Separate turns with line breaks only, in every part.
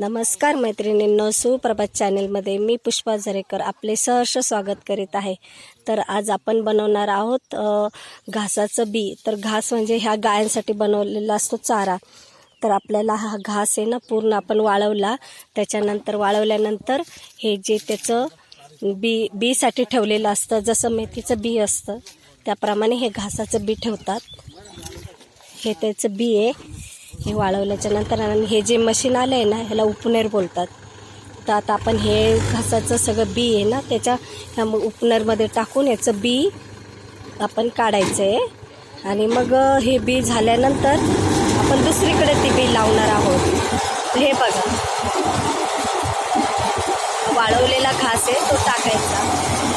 नमस्कार मैत्रिणींनो सुप्रभात चॅनेलमध्ये मी पुष्पा झरेकर आपले सहर्ष स्वागत करीत आहे. तर आज आपण बनवणार आहोत घासाचं बी. तर घास म्हणजे ह्या गायांसाठी बनवलेला असतो चारा. तर आपल्याला हा घास आहे ना पूर्ण आपण वाळवला. त्याच्यानंतर वाळवल्यानंतर हे जे त्याचं बी बीसाठी ठेवलेलं असतं जसं मेथीचं बी असतं त्याप्रमाणे हे घासाचं बी ठेवतात. हे त्याचं बी आहे. हे वाळवल्याच्या नंतर आणि हे जे मशीन आलं आहे ना ह्याला उपनेर बोलतात. तर आता आपण हे घासाचं सगळं बी आहे ना त्याच्या ह्या उपनरमध्ये टाकून याचं बी आपण काढायचं आहे आणि मग हे बी झाल्यानंतर आपण दुसरीकडे ती बी लावणार आहोत. हे बघा. वाळवलेला घास आहे तो टाकायचा.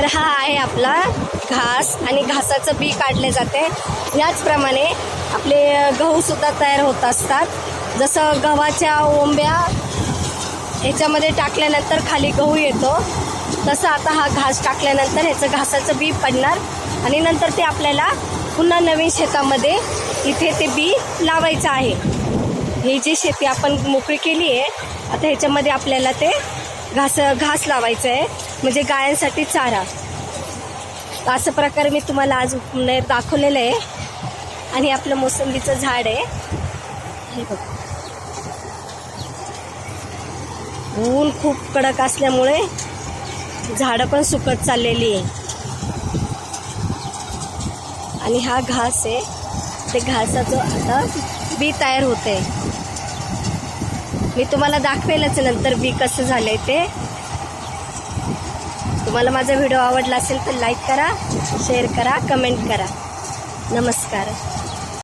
तर हा आहे आपला घास आणि घासाचं बी काढले जाते. याचप्रमाणे आपले गहू सुद्धा तयार होत असतात. जसं गव्हाच्या ओंब्या ह्याच्यामध्ये टाकल्यानंतर खाली गहू येतो. तसं आता हा घास टाकल्यानंतर ह्याचं घासाचं बी पडणार आणि नंतर ते आपल्याला पुन्हा नवीन शेतामध्ये इथे ते बी लावायचं आहे. ही जी शेती आपण मोकळी केली आहे आता ह्याच्यामध्ये आपल्याला ते घास घास लावायचं आहे. म्हणजे गायांसाठी चारा. असं प्रकारे मी तुम्हाला आज उपनेर दाखवलेलं आहे. आणि आपलं मोसंबीचं झाड आहे. हे बघ. ऊन खूप कडक असल्यामुळे झाडं पण सुकत चाललेली आहे. आणि हा घास आहे. ते घासाचं आता बी तयार होते मी तुम्हाला दाखवेलच नंतर बी कसं झालं आहे ते. तुम्हाला माझा व्हिडिओ आवडला असेल तर लाईक करा शेअर करा कमेंट करा. नमस्कार.